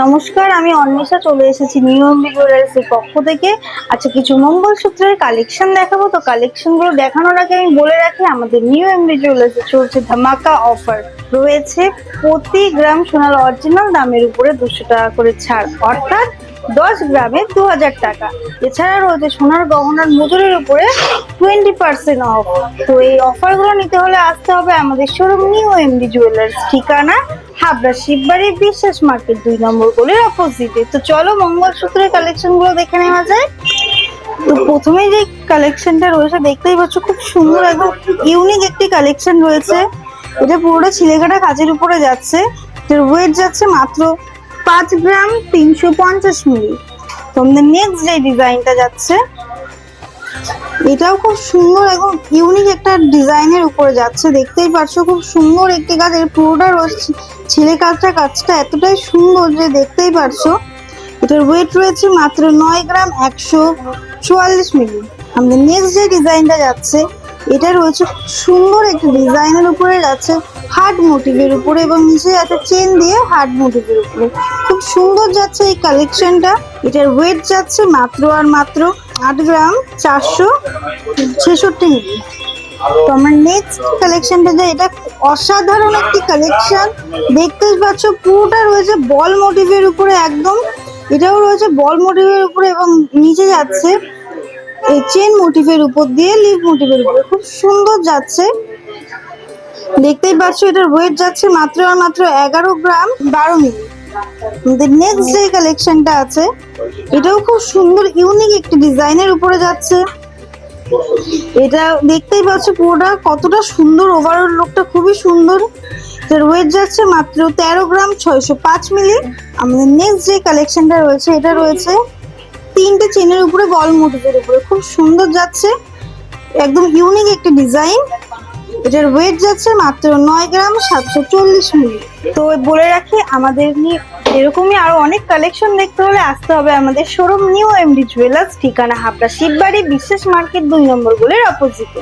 নমস্কার, আমি অন্বেষা, চলে এসেছি নিউ এমবি জুয়েলার্সের পক্ষ থেকে। আচ্ছা কিছু মঙ্গলসূত্রের কালেকশন দেখাবো। তো কালেকশনগুলো দেখানোর আগে আমি বলে রাখি, আমাদের নিউ এমবি জুয়েলার্সে চলছে ধামাকা অফার। রয়েছে প্রতি গ্রাম সোনার অরিজিনাল দামের উপরে দুশো টাকা করে ছাড়, অর্থাৎ দশ গ্রামে দু হাজার টাকা। এছাড়া রয়েছে সোনার গহনার মজুরির উপরে টোয়েন্টি পার্সেন্ট অফ তো এই অফারগুলো নিতে হলে আসতে হবে আমাদের শোরুম নিউ এমডি জুয়েলার্স ঠিকানা হাবড়া শিববাড়ি বিশ্বাস মার্কেট দুই নম্বর গলির অপোজিটে তো চলো মঙ্গলসূত্রের কালেকশনগুলো দেখে নেওয়া যায় তো প্রথমে যে কালেকশনটা রয়েছে, দেখতেই পাচ্ছ খুব সুন্দর একদম ইউনিক একটি কালেকশন রয়েছে। এটা পুরোটা ছিলেকাটা কাজের উপরে যাচ্ছে। এটার ওয়েট যাচ্ছে মাত্র পাঁচ গ্রাম তিনশো পঞ্চাশ মিলি। তো আমাদের নেক্সট যে ডিজাইনটা যাচ্ছে এটাও খুব সুন্দর এবং ইউনিক একটা ডিজাইনের উপরে যাচ্ছে। দেখতেই পাচ্ছো খুব সুন্দর একটি কাজ। এর পুরোটা রয়েছে ছেলে কাজটা কাজটা এতটাই সুন্দর যে দেখতেই পারছ। এটার ওয়েট রয়েছে মাত্র নয় গ্রাম একশো চুয়াল্লিশ মিলি। আমাদের নেক্সট যে ডিজাইনটা যাচ্ছে, এটা রয়েছে সুন্দর একটি ডিজাইনের উপরে যাচ্ছে হার্ট মোটিভের উপরে এবং নিচে যাচ্ছে চেন দিয়ে হার্ট মোটিভের উপরে। খুব সুন্দর যাচ্ছে এই কালেকশনটা এটার ওয়েট যাচ্ছে মাত্র আর মাত্র আট গ্রাম চারশো ছেষট্টি তো আমার নেক্সট কালেকশনটা যে এটা অসাধারণ একটি কালেকশন দেখতেই পাচ্ছ, পুরোটা রয়েছে বল মোটিভের উপরে একদম। এটাও রয়েছে বল মোটিভের উপরে এবং নিচে যাচ্ছে এই চেন মোটিভের উপর দিয়ে লিভ মোটিভের উপরে। খুব সুন্দর যাচ্ছে। দেখতেই পাচ্ছ, এটার ওয়েট যাচ্ছে মাত্র মাত্র এগারো গ্রাম বারো মিলি। আমাদের নেক্সট যে কালেকশনটা আছে, এটাও খুব সুন্দর ইউনিক একটি ডিজাইনের উপরে যাচ্ছে। এটা দেখতেই পাচ্ছ পুরোটা কতটা সুন্দর। ওভারঅল লুকটা খুবই সুন্দর। এটার ওয়েট যাচ্ছে মাত্র তেরো গ্রাম ছয়শো পাঁচ মিলি। আমাদের নেক্সট যে কালেকশনটা রয়েছে, এটা রয়েছে তিনটে চেনের উপরে বল মোটিভের উপরে। খুব সুন্দর যাচ্ছে। একদম ইউনিক একটি ডিজাইন এটার ওয়েট যাচ্ছে মাত্র নয় গ্রাম সাতশো চল্লিশ মিলি। তো বলে রাখি, আমাদের নিয়ে এরকমই আরও অনেক কালেকশন দেখতে হলে আসতে হবে আমাদের শোরুম নিউ এমডি জুয়েলার্স ঠিকানা হাবড়া শিববাড়ি, বিশেষ মার্কেট দুই নম্বর গোলের অপোজিটে